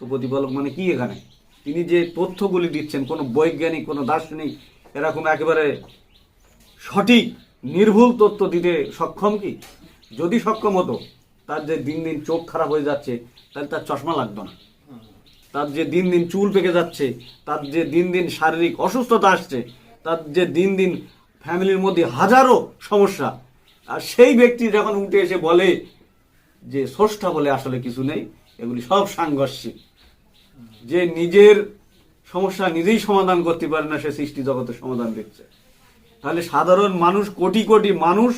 প্রতিপালক মানে কি এখানে? তিনি যে তথ্যগুলি দিচ্ছেন, কোনো বৈজ্ঞানিক, কোনো দার্শনিক, এরকম একেবারে সঠিক, নির্ভুল তথ্য দিতে সক্ষম কি? যদি সক্ষম হতো, তার যে দিন দিন চোখ খারাপ হয়ে যাচ্ছে, তাহলে তার চশমা লাগতো না। তার যে দিন দিন চুল পেকে যাচ্ছে, তার যে দিন দিন শারীরিক অসুস্থতা আসছে, তার যে দিন দিন ফ্যামিলির মধ্যে হাজারো সমস্যা, আর সেই ব্যক্তি যখন উঠে এসে বলে যে স্রষ্টা বলে আসলে কিছু নেই, এগুলি সব সাংঘর্ষিক। যে নিজের সমস্যা নিজেই সমাধান করতে পারে না, সে সৃষ্টি জগতের সমাধান দেখছে। তাহলে সাধারণ মানুষ, কোটি কোটি মানুষ,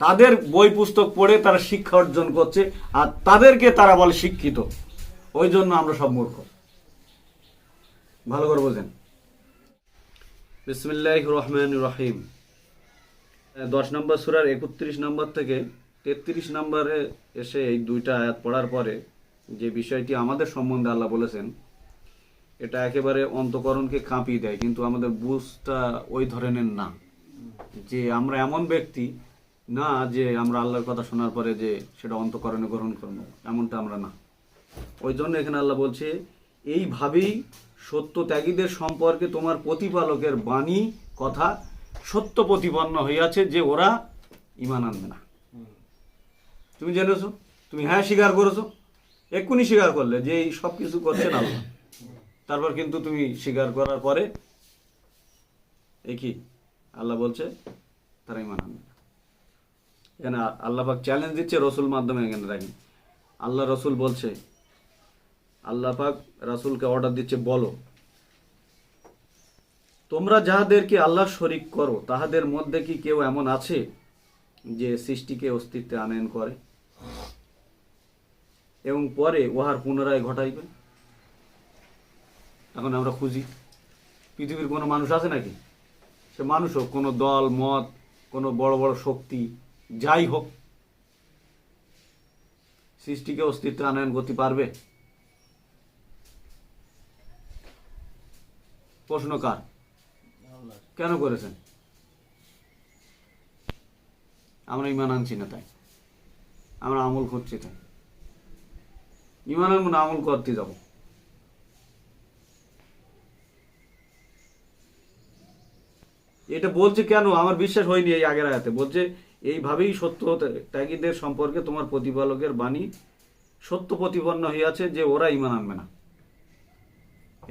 তাদের বই পুস্তক পড়ে তারা শিক্ষা অর্জন করছে, আর তাদেরকে তারা বলে শিক্ষিত। ওই জন্য আমরা সব মূর্খ। ভালো করে বোঝেন। বিসমিল্লাহ রহমান রহিম। দশ নম্বর সুরার একত্রিশ নম্বর থেকে তেত্রিশ নম্বরে এসে এই দুইটা আয়াত পড়ার পরে যে বিষয়টি আমাদের সম্বন্ধে আল্লাহ বলেছেন এটা একেবারে অন্তকরণকে কাঁপিয়ে দেয়, কিন্তু আমাদের বুঝটা ওই ধরনের না। যে আমরা এমন ব্যক্তি, না যে আমরা আল্লাহর কথা শোনার পরে যে সেটা অন্তকরণে গ্রহণ করব, এমনটা আমরা না। ওই জন্য এখানে আল্লাহ বলছে এইভাবেই সত্য ত্যাগীদের সম্পর্কে তোমার প্রতিপালকের বাণী, কথা সত্য প্রতিপন্ন হইয়াছে যে ওরা ইমান আনবে না। তুমি জেনেছো? তুমি হ্যাঁ স্বীকার করেছ? এক্ষুনি স্বীকার করলে যে এই সব কিছু করছেন আল্লাহ। তারপর কিন্তু তুমি স্বীকার করার পরে এ কি? আল্লাহ বলছে তারা ইমান আনবে না। এখানে আল্লাহ পাক চ্যালেঞ্জ দিচ্ছে রসুল মাধ্যমে এখানে দেখেন। আল্লাহ রসুল বলছে, আল্লাহ পাক রাসুলকে অর্ডার দিচ্ছে, বলো, তোমরা যাহাদেরকে আল্লাহ শরিক করো, তাহাদের মধ্যে কি কেউ এমন আছে যে সৃষ্টিকে অস্তিত্বে আনয়ন করে এবং পরে উহার পুনরায় ঘটাইবে? এখন আমরা খুঁজি। পৃথিবীর কোনো মানুষ আছে নাকি? সে মানুষ হোক, কোনো দল, মত, কোনো বড় বড় শক্তি, যাই হোক। সৃষ্টিকে অস্তিত্বে, আনয়ন করতে পারবে? প্রশ্ন কার? কেন করেছেন? আমরা ইমান আনছি না তাই। আমরা আমল করছি তাই। ইমান আনব আমল করতে যাব। এটা বলছে কেন? আমার বিশ্বাস হয়নি এই আগের আয়াতে। বলছে, এইভাবেই সত্য ত্যাগীদের সম্পর্কে তোমার প্রতিপালকের বাণী সত্য প্রতিপন্ন হইয়াছে যে ওরা ইমান আনবে না।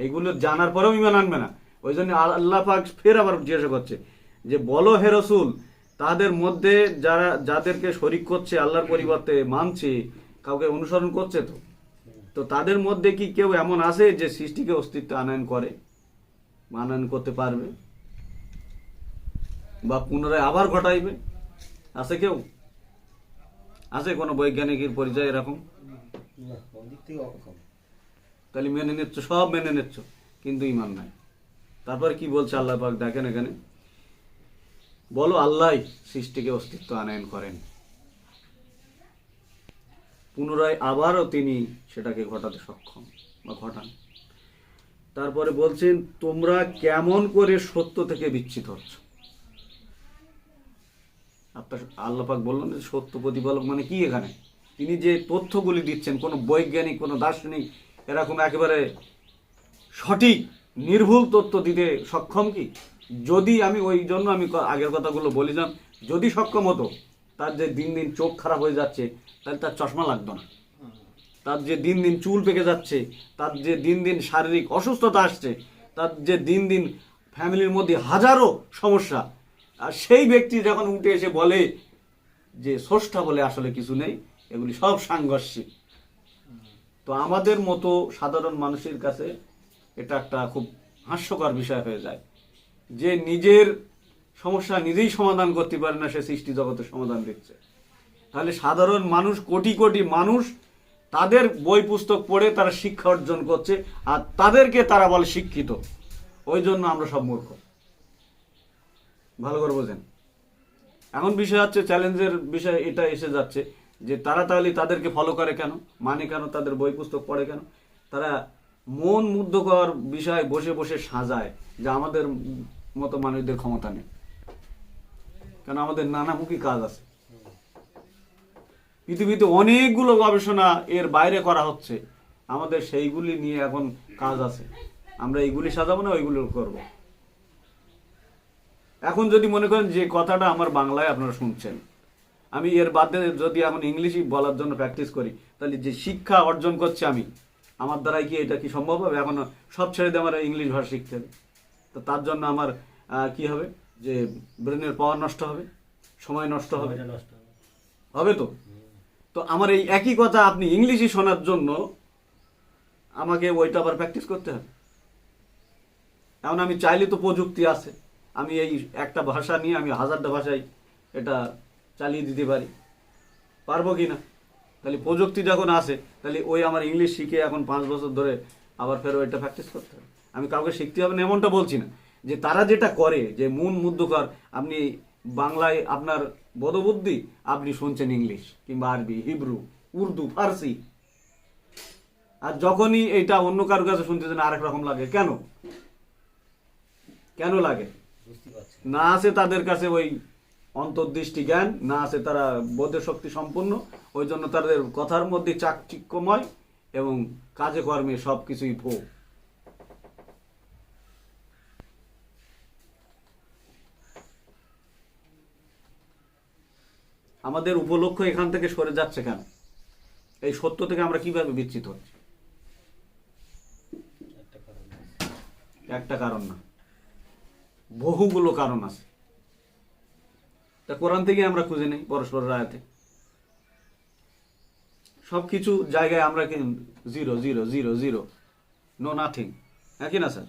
এইগুলো জানার পরেও ইমান আনবে না। ওই জন্য আল্লাহ পাক ফের আবার জিজ্ঞাসা করছে যে, বলো হে রসুল, তাদের মধ্যে যারা, যাদেরকে শরিক করছে, আল্লাহর পরিবর্তে মানছে, কাউকে অনুসরণ করছে তো? তো তাদের মধ্যে কি কেউ এমন আছে যে সৃষ্টিকে অস্তিত্ব আনয়ন করে? আনয়ন করতে পারবে? বা পুনরায় আবার ঘটাইবে? আছে কেউ? আছে কোনো বৈজ্ঞানিকের পরিচয় এরকম? তাহলে মেনে নিচ্ছ সব মেনে নিচ্ছ কিন্তু ইমান নাই। তারপর কি বলছে আল্লাহ পাক? দেখেন এখানে। বলো আল্লাহ সৃষ্টিকে অস্তিত্ব আনয়ন করেন। পুনরায় আবারও তিনি সেটাকে ঘটাতে সক্ষম বা ঘটান। তারপরে বলছেন তোমরা কেমন করে সত্য থেকে বিচ্ছিত হচ্ছ? আপনার আল্লাপাক বললেন যে সত্য প্রতিপালক মানে কি এখানে? তিনি যে তথ্যগুলি দিচ্ছেন, কোনো বৈজ্ঞানিক, কোনো দার্শনিক, এরকম একেবারে সঠিক, নির্ভুল তথ্য দিতে সক্ষম কি? যদি আমি ওই জন্য আমি আগের কথাগুলো বলিলাম, যদি সক্ষম হতো, তার যে দিন দিন চোখ খারাপ হয়ে যাচ্ছে, তাহলে তার চশমা লাগতো না। তার যে দিন দিন চুল পেকে যাচ্ছে, তার যে দিন দিন শারীরিক অসুস্থতা আসছে, তার যে দিন দিন ফ্যামিলির মধ্যে হাজারো সমস্যা আর সেই ব্যক্তি যখন উঠে এসে বলে যে স্রষ্টা বলে আসলে কিছু নেই, এগুলি সব সাংঘর্ষিক। তো আমাদের মতো সাধারণ মানুষের কাছে এটা একটা খুব হাস্যকর বিষয় হয়ে যায়। যে নিজের সমস্যা নিজেই সমাধান করতে পারে না, সে সৃষ্টি জগতের সমাধান দিচ্ছে তাহলে সাধারণ মানুষ, কোটি কোটি মানুষ, তাদের বই পুস্তক পড়ে তারা শিক্ষা অর্জন করছে আর তাদেরকে তারা বলে শিক্ষিত। ওই জন্য আমরা সব মূর্খ। ভালো করে বোঝেন। এখন বিষয় হচ্ছে, চ্যালেঞ্জের বিষয় এটা এসে যাচ্ছে যে তারা তাহলে তাদেরকে ফলো করে কেন? মানে কেন তাদের বই পুস্তক পড়ে কেন? তারা মন মুগ্ধকর বিষয় বসে বসে সাজায় যে আমাদের মতো মানুষদের ক্ষমতা নেই। কেন? আমাদের নানামুখী কাজ আছে। পৃথিবীতে অনেকগুলো গবেষণা এর বাইরে করা হচ্ছে। আমাদের সেইগুলি নিয়ে এখন কাজ আছে। আমরা এইগুলি সাজাবো না, ওইগুলো করব। এখন যদি মনে করেন যে কথাটা আমার বাংলায় আপনারা শুনছেন আমি এর বাদে যদি এখন ইংলিশই বলার জন্য প্র্যাকটিস করি তাহলে যে শিক্ষা অর্জন করছি আমি আমার দ্বারাই কি এটা কি সম্ভব হবে? এখন সব ছেড়ে দিয়ে আমার ইংলিশ ভাষা শিখতে হবে। তো তার জন্য আমার কি হবে? যে ব্রেনের পাওয়ার নষ্ট হবে সময় নষ্ট হবে। নষ্ট হবে। হবে তো? তো আমার এই একই কথা আপনি ইংলিশই শোনার জন্য আমাকে ওইটা আবার প্র্যাকটিস করতে হবে। এখন আমি চাইলে তো প্রযুক্তি আছে। আমি এই একটা ভাষা নিয়ে আমি হাজারটা ভাষায় এটা চালিয়ে দিতে পারি। পারব কি না? তাহলে প্রযুক্তি যখন আসে, তাহলে ওই আমার ইংলিশ শিখে এখন পাঁচ বছর ধরে আবার ফের ওইটা প্র্যাকটিস করতে হবে। আমি কাউকে শিখতে হবে না, এমনটা বলছি না। যে তারা যেটা করে, যে মূল মুদ্রকর আপনি বাংলায় আপনার বদবুদ্ধি আপনি শুনছেন ইংলিশ কিংবা আরবি, হিব্রু, উর্দু, ফার্সি। আর যখনই এটা অন্য কারোর কাছে শুনতেছেন আরেক রকম লাগে। কেন? কেন লাগে? না আছে তাদের কাছে ওই অন্তর্দৃষ্টি জ্ঞান, না আছে তারা বোধের শক্তি সম্পন্ন, ওই জন্য তাদের কথার মধ্যে চাকচিক্যময় এবং কাজে কর্মে সব কিছুই ভো আমাদের উপলক্ষ এখান থেকে সরে যাচ্ছে কেন? এই সত্য থেকে আমরা কীভাবে বিচ্ছিত হচ্ছি? একটা কারণ না। বহুগুলো কারণ আছে। তা কোরআন থেকে আমরা খুঁজে নেই পরস্পর রায়াতে সব কিছু জায়গায় আমরা zero zero zero zero no nothing হ্যাঁ কি না স্যার?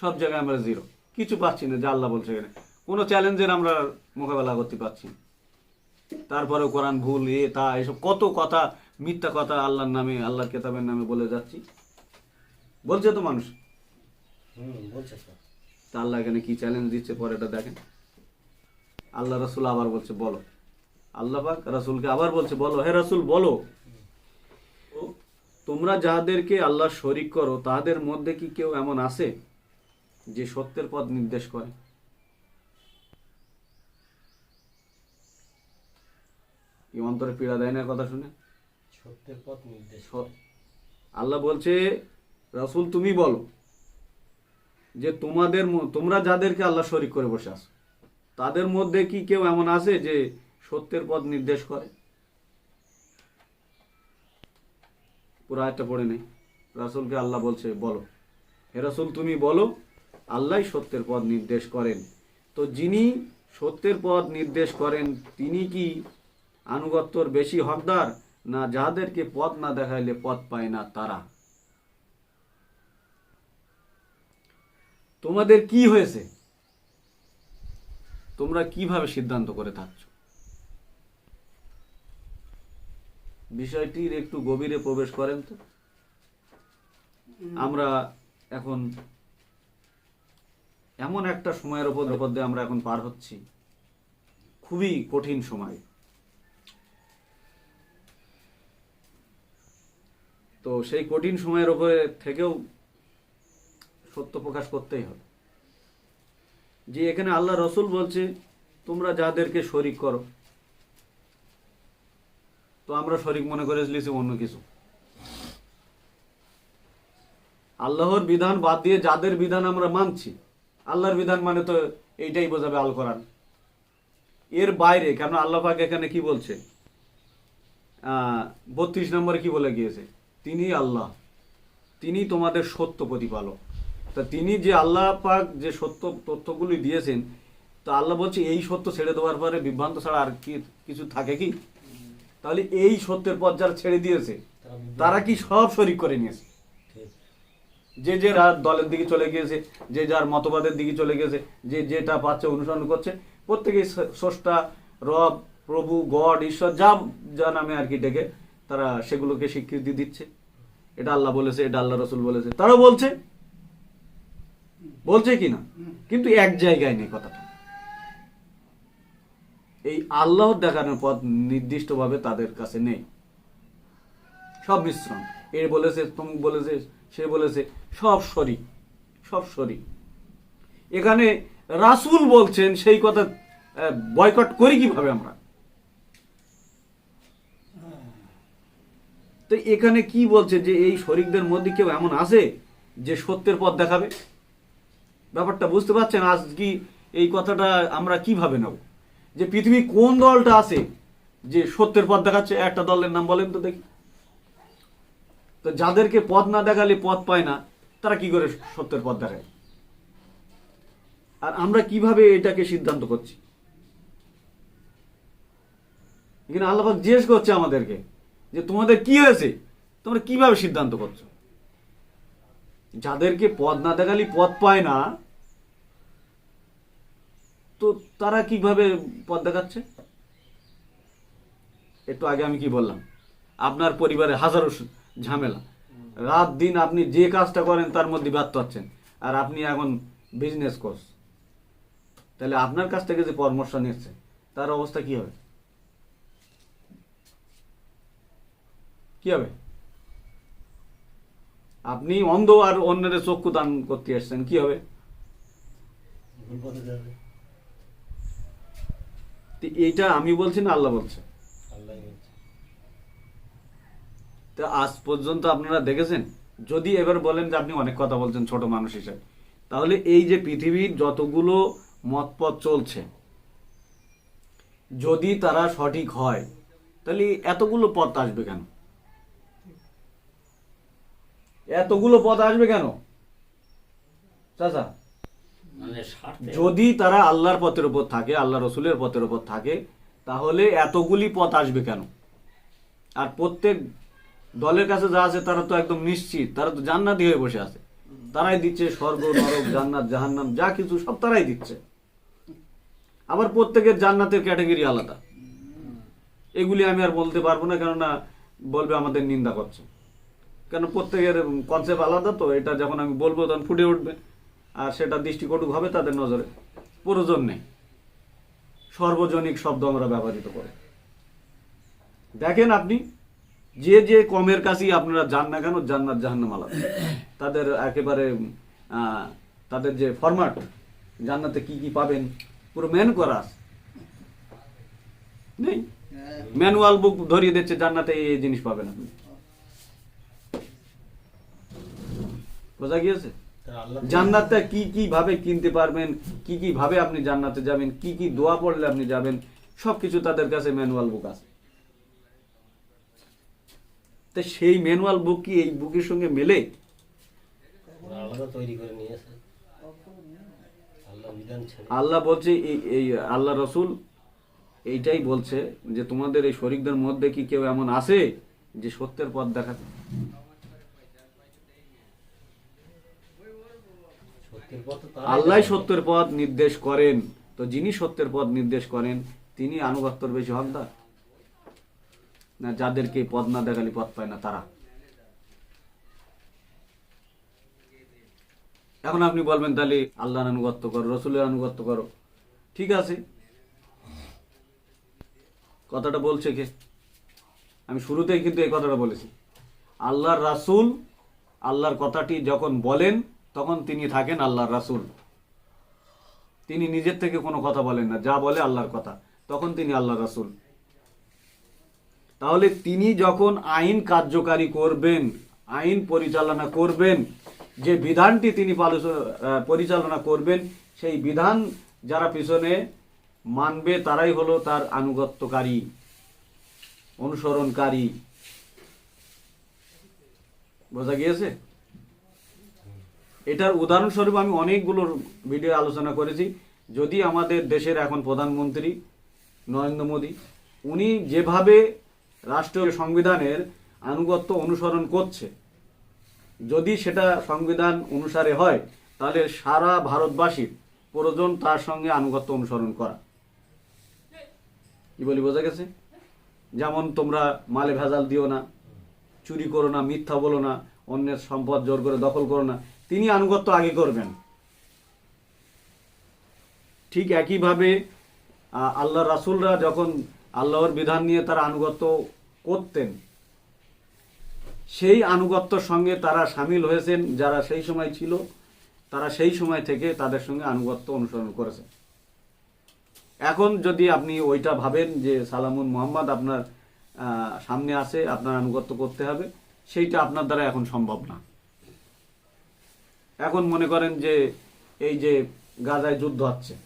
সব জায়গায় আমরা জিরো। কিছু পাচ্ছি না, যে আল্লাহ বলছে এখানে। কোনো চ্যালেঞ্জের আমরা মোকাবেলা করতে পারছি না। তারপরেও কোরআন ভুল, এ, তা, এসব কত কথা, মিথ্যা কথা আল্লাহর নামে, আল্লাহর কেতাবের নামে বলে যাচ্ছি। বলছে তো মানুষ? হুম, বলছে তো তা আল্লাহ এখানে কি চ্যালেঞ্জ দিচ্ছে পরে এটা দেখেন। আল্লাহ রাসুল আবার বলছে বলো। আল্লাহ পাক রাসুলকে আবার বলছে বলো। হে রাসুল বলো। তোমরা যাহাদেরকে আল্লাহ শরিক করো তাদের মধ্যে কি কেউ এমন আছে যে সত্যের পথ নির্দেশ করে? কি অন্তরে পীড়া দেয় না কথা শুনে? সত্যের পথ নির্দেশ আল্লাহ বলছে রাসুল তুমি বলো। যে তোমাদের তোমরা যাদেরকে আল্লাহ শরিক করে বসে আছো, তাদের মধ্যে কি কেউ এমন আছে যে সত্যের পথ নির্দেশ করে? পুরো একটা পড়ে নেই। রাসুলকে আল্লাহ বলছে, বলো। হে রাসুল, তুমি বলো, আল্লাহ সত্যের পথ নির্দেশ করেন। তো যিনি সত্যের পথ নির্দেশ করেন, তিনি কি আনুগত্যর বেশি হকদার? না যাদেরকে পথ না দেখাইলে পথ পায় না তারা। তোমাদের কি হয়েছে? তোমরা কীভাবে সিদ্ধান্ত করে থাকছ? বিষয়টির একটু গভীরে প্রবেশ করেন তো। আমরা এখন এমন একটা সময়ের উপর দিয়ে আমরা এখন পার হচ্ছি। খুবই কঠিন সময়। তো সেই কঠিন সময়ের উপরে থেকেও সত্য প্রকাশ করতেই হবে। যে এখানে আল্লাহ রসুল বলছে, তোমরা যাদেরকে শরিক করো। তো আমরা শরিক মনে করে লিছি অন্য কিছু। আল্লাহর বিধান বাদ দিয়ে যাদের বিধান আমরা মানছি, আল্লাহর বিধান মানে তো এইটাই বোঝাবে আল কোরআন এর বাইরে, কেন আল্লাহ পাক এখানে কি বলছে? বত্রিশ নম্বরে কি বলে গিয়েছে? তিনি আল্লাহ তিনি তোমাদের সত্য প্রতিপালক। তা তিনি যে আল্লাহ পাক যে সত্য তথ্যগুলি দিয়েছেন, তো আল্লাহ বলছে, এই সত্য ছেড়ে দেওয়ার পরে বিভ্রান্ত ছাড়া আর কি, কিছু থাকে কি? তাহলে এই সত্যের পথ যারা ছেড়ে দিয়েছে, তারা কি সব শরিক করে নিয়েছে? যে যে দলের দিকে চলে গিয়েছে, যে যার মতবাদের দিকে চলে গেছে যে যেটা পাচ্ছে অনুসরণ করছে প্রত্যেকেই স্রষ্টা, রব, প্রভু, গড, ঈশ্বর, যা যা নামে আর কি ডেকে, তারা সেগুলোকে স্বীকৃতি দিচ্ছে। এটা আল্লাহ বলেছে, এটা আল্লাহ রসুল বলেছে। তারা বলছে বলছে কি না কিন্তু এক জায়গায় নেই কথাটা। এই আল্লাহ দেখানোর পথ নির্দিষ্টভাবে তাদের কাছে নেই। সব মিশ্রণ এ বলেছে তমুক বলেছে, সে বলেছে, সব শরিক সব শরিক এখানে রাসুল বলছেন সেই কথা বয়কট করি কীভাবে আমরা? তো এখানে কি বলছে যে এই শরিকদের মধ্যে কেউ এমন আছে যে সত্যের পথ দেখাবে? ব্যাপারটা বুঝতে পারছেন আজ কি এই কথাটা আমরা কীভাবে নেব? যে পৃথিবী কোন দলটা আছে? যে সত্যের পথ দেখাচ্ছে, একটা দলের নাম বলেন তো দেখি। তো যাদেরকে পথ না দেখালে পথ পায় না, তারা কি করে সত্যের পথ দেখায়? আর আমরা কীভাবে এটাকে সিদ্ধান্ত করছি? এখানে আল্লাহাক জিজ্ঞেস করছে আমাদেরকে, যে তোমাদের কি হয়েছে? তোমরা কীভাবে সিদ্ধান্ত করছ? যাদেরকে পথ না দেখালি পথ পায় না তো তারা কীভাবে পথ দেখাচ্ছে? একটু আগে আমি কি বললাম? আপনার পরিবারে হাজারো ঝামেলা। রাত দিন আপনি যে কাজটা করেন, তার মধ্যে ব্যর্থ হচ্ছেন। আর আপনি এখন বিজনেস কোর্স তাহলে আপনার কাছ থেকে যে পরামর্শ নিচ্ছে, তার অবস্থা কি হবে? কি হবে? আপনি অন্ধ আর অন্যের চক্ষু দান করতে এসছেন, কি হবে? এইটা আমি বলছি না আল্লাহ বলছে। তো আজ পর্যন্ত আপনারা দেখেছেন? যদি এবার বলেন যে আপনি অনেক কথা বলছেন ছোট মানুষ হিসেবে তাহলে এই যে পৃথিবীর যতগুলো মতপথ চলছে যদি তারা সঠিক হয় তাহলে এতগুলো পথ আসবে কেন? এতগুলো পথ আসবে কেন? চাচা যদি তারা আল্লাহর পথের উপর থাকে, আল্লাহ রসুলের পথের উপর থাকে, তাহলে এতগুলি পথ আসবে কেন? আর প্রত্যেক দলের কাছে যা আছে, তারা তো একদম নিশ্চিত। তারা তো জান্নাতি হয়ে বসে আছে। তারাই দিচ্ছে স্বর্গ, নরক, জান্নাত, জাহান্নাম, যা কিছু সব তারাই দিচ্ছে। আবার প্রত্যেকের জান্নাতের ক্যাটাগরি আলাদা। এগুলি আমি আর বলতে পারব না, কেননা বলবে আমাদের নিন্দা করছে। কেন প্রত্যেকের কনসেপ্ট আলাদা তো, এটা যখন আমি বলব তখন ফুটে উঠবে। আর সেটা দৃষ্টিকটু হবে তাদের নজরে। প্রয়োজন নেই। সর্বজনিক শব্দ আমরা ব্যবহৃত করি। দেখেন আপনি, যে যে কমের কাছেই আপনারা যান না কেন জান্নাত জাহান্নাম তাদের একেবারে তাদের যে ফরম্যাট জান্নাতে কি কি পাবেন, পুরো ম্যান করা নেই? ম্যানুয়াল বুক ধরিয়ে দিচ্ছে, জান্নাতে এই জিনিস পাবেন আপনি। বোঝা গিয়েছে? জান্নাতটা কি কি ভাবে কিনতে পারবেন কি কি ভাবে আপনি জান্নাতে যাবেন কি কি দোয়া পড়লে আপনি যাবেন সবকিছু তাদের কাছে ম্যানুয়াল বুক আছে। তো সেই ম্যানুয়াল বুক কি এই বুকের সঙ্গে মেলে? আল্লাহ বলছে এই এই আল্লাহ রসুল এইটাই বলছে যে তোমাদের এই শরিকদের মধ্যে কি কেউ এমন আছে যে সত্যের পথ দেখাতে? আল্লাহ সত্যের পথ নির্দেশ করেন। তো যিনি সত্যের পথ নির্দেশ করেন তিনি আনুগত্যর বেশি হকদার। না যাদেরকে পথ না দেখালি পথ পায় না তারা। এখন আপনি বলবেন তাহলে আল্লাহর আনুগত্য করো রসুলের আনুগত্য করো। ঠিক আছে। কথাটা বলছে কে? আমি শুরুতেই কিন্তু এই কথাটা বলেছি। আল্লাহর রাসূল আল্লাহর কথাটি যখন বলেন তখন তিনি থাকেন আল্লাহর রাসুল। তিনি নিজের থেকে কোনো কথা বলেন না, যা বলে আল্লাহর কথা। তখন তিনি আল্লাহর রাসুল। তাহলে তিনি যখন আইন কার্যকারী করবেন, আইন পরিচালনা করবেন, যে বিধানটি তিনি পরিচালনা করবেন, সেই বিধান যারা পিছনে মানবে তারাই হলো তার আনুগত্যকারী, অনুসরণকারী। বোঝা গিয়েছে? এটার উদাহরণস্বরূপ আমি অনেকগুলো ভিডিও আলোচনা করেছি। যদি আমাদের দেশের এখন প্রধানমন্ত্রী নরেন্দ্র মোদী, উনি যেভাবে রাষ্ট্রীয় সংবিধানের আনুগত্য অনুসরণ করছে, যদি সেটা সংবিধান অনুসারে হয়, তাহলে সারা ভারতবাসীর প্রয়োজন তার সঙ্গে আনুগত্য অনুসরণ করা। কি বলি, বোঝা গেছে? যেমন তোমরা মালে ভেজাল দিও না, চুরি করো না, মিথ্যা বলো না, অন্যের সম্পদ জোর করে দখল করো না তিনি আনুগত্য আগে করবেন। ঠিক একইভাবে আল্লাহ রাসূলরা যখন আল্লাহর বিধান নিয়ে তারা আনুগত্য করতেন, সেই আনুগত্যর সঙ্গে তারা সামিল হয়েছেন, যারা সেই সময় ছিল, তারা সেই সময় থেকে তাদের সঙ্গে আনুগত্য অনুসরণ করেছে এখন যদি আপনি ওইটা ভাবেন যে সালামুন মোহাম্মদ আপনার সামনে আছে, আপনার আনুগত্য করতে হবে, সেইটা আপনার দ্বারা এখন সম্ভব না। এখন মনে করেন যে এই যে গাজায় যুদ্ধ হচ্ছে,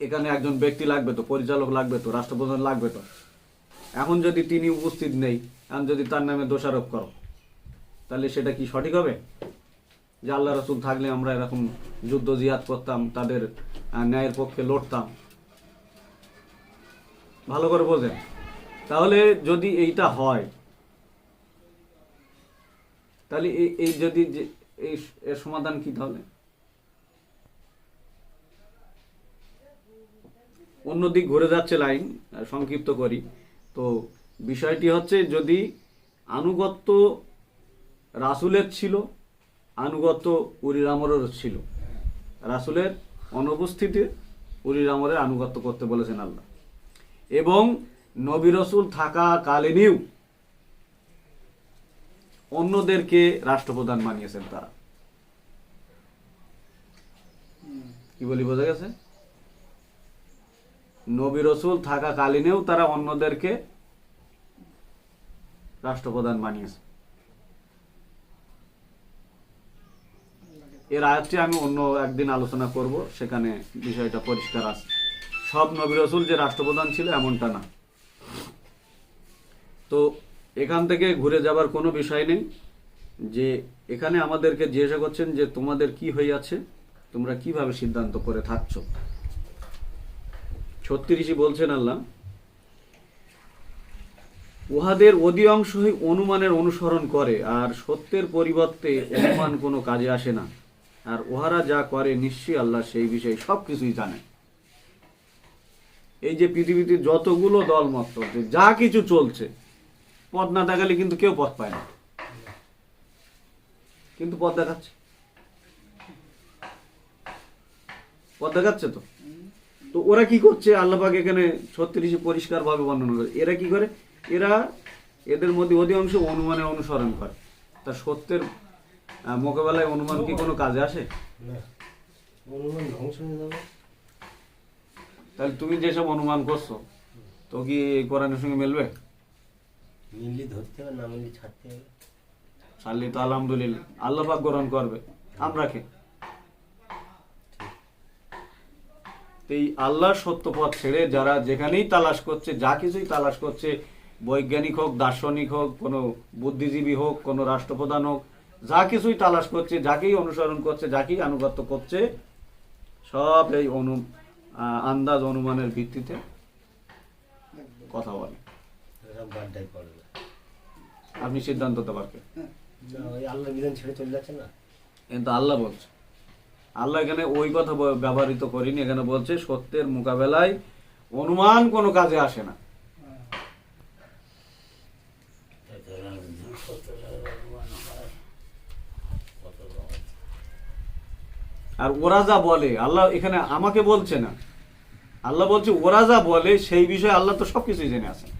এখানে একজন ব্যক্তি লাগবে তো, পরিচালক লাগবে তো, রাষ্ট্রপ্রধান লাগবে তো। এখন যদি তিনি উপস্থিত নেই, এখন যদি তার নামে দোষারোপ করো, তাহলে সেটা কি সঠিক হবে? যে আল্লাহ রসুল থাকলে আমরা এরকম যুদ্ধ জিহাদ করতাম, তাদের ন্যায়ের পক্ষে লড়তাম। ভালো করে বোঝেন। তাহলে যদি এইটা হয়, তাহলে এই- যদি এই এর সমাধান কি তাহলে? অন্যদিক ঘুরে যাচ্ছে লাইন সংক্ষিপ্ত করি। তো বিষয়টি হচ্ছে যদি আনুগত্য রাসুলের ছিল, আনুগত্য উরির আমরের ছিল। রাসুলের অনুপস্থিতি উরির আমরের আনুগত্য করতে বলেছেন আল্লাহ। এবং নবী রসুল থাকা কালীনও অন্যদেরকে রাষ্ট্রপ্রধান বানিয়েছেন তারা। কি বলি, বোঝা গেছে? নবী রসুল থাকা কালীনেও তারা অন্যদেরকে রাষ্ট্রপ্রধান বানিয়েছে। এর আয়াতটি আমি অন্য একদিন আলোচনা করব, সেখানে বিষয়টা পরিষ্কার আছে। সব নবী রসুল যে রাষ্ট্রপ্রধান ছিল, এমনটা না। তো এখান থেকে ঘুরে যাবার কোনো বিষয় নেই যে এখানে আমাদেরকে জিজ্ঞাসা করছেন যে তোমাদের কি হয়ে আছে? তোমরা কীভাবে সিদ্ধান্ত করে থাকছো? ছত্রিশই বলছেন আল্লাহ, উহাদের অধিকাংশই অনুমানের অনুসরণ করে আর সত্যের পরিবর্তে অনুমান কোনো কাজে আসে না। আর উহারা যা করে নিশ্চয়ই আল্লাহ সেই বিষয়ে সব কিছুই জানে। এই যে পৃথিবীতে যতগুলো দলমত চলছে যা কিছু চলছে পথ না দেখালে কিন্তু কেউ পথ পায় না। কিন্তু পথ দেখাচ্ছে। পথ দেখাচ্ছে তো? তো ওরা কি করছে? আল্লাপাক এখানে ছত্রিশে পরিষ্কার ভাবে বর্ণনা করে। এরা কি করে? এরা এদের মধ্যে অধিকাংশ অনুমানের অনুসরণ করে। তা সত্যের মোকাবেলায় অনুমান কি কোনো কাজে আসে? অনুমান তাহলে তুমি যেসব অনুমান করছ তো কি কোরআনের সঙ্গে মিলবে? মিললি ধরতে হবে, না মিললি ছাড়তে হবে? সাল্লি তো আলহামদুলিল্লাহ, আল্লাহ পাক গ্রহণ করবে, আমরা কে? এই আল্লাহর সত্য পথ ছেড়ে যারা যেখানেই তালাশ করছে, যা কিছুই তালাশ করছে, বৈজ্ঞানিক হোক, দার্শনিক হোক, কোনো বুদ্ধিজীবী হোক, কোনো রাষ্ট্রপ্রধান হোক, যা কিছুই তালাশ করছে, যাকেই অনুসরণ করছে, যাকেই আনুগত্য করছে, সব এই অনু আন্দাজ অনুমানের ভিত্তিতে কথা বলে। আপনি সিদ্ধান্ত দিতে পারবেন। ওই আল্লাহ বিধান ছেড়ে চলে যাচ্ছে না। কিন্তু আল্লাহ বলছে। আল্লাহ এখানে ওই কথা ব্যবহৃত করিনি এখানে বলছে সত্যের মোকাবেলায় অনুমান কোনো কাজে আসে না। আর ওরা যা বলে আল্লাহ এখানে আমাকে বলছে না। আল্লাহ বলছে ওরা যা বলে সেই বিষয়ে আল্লাহ তো সবকিছুই জেনে আছেন।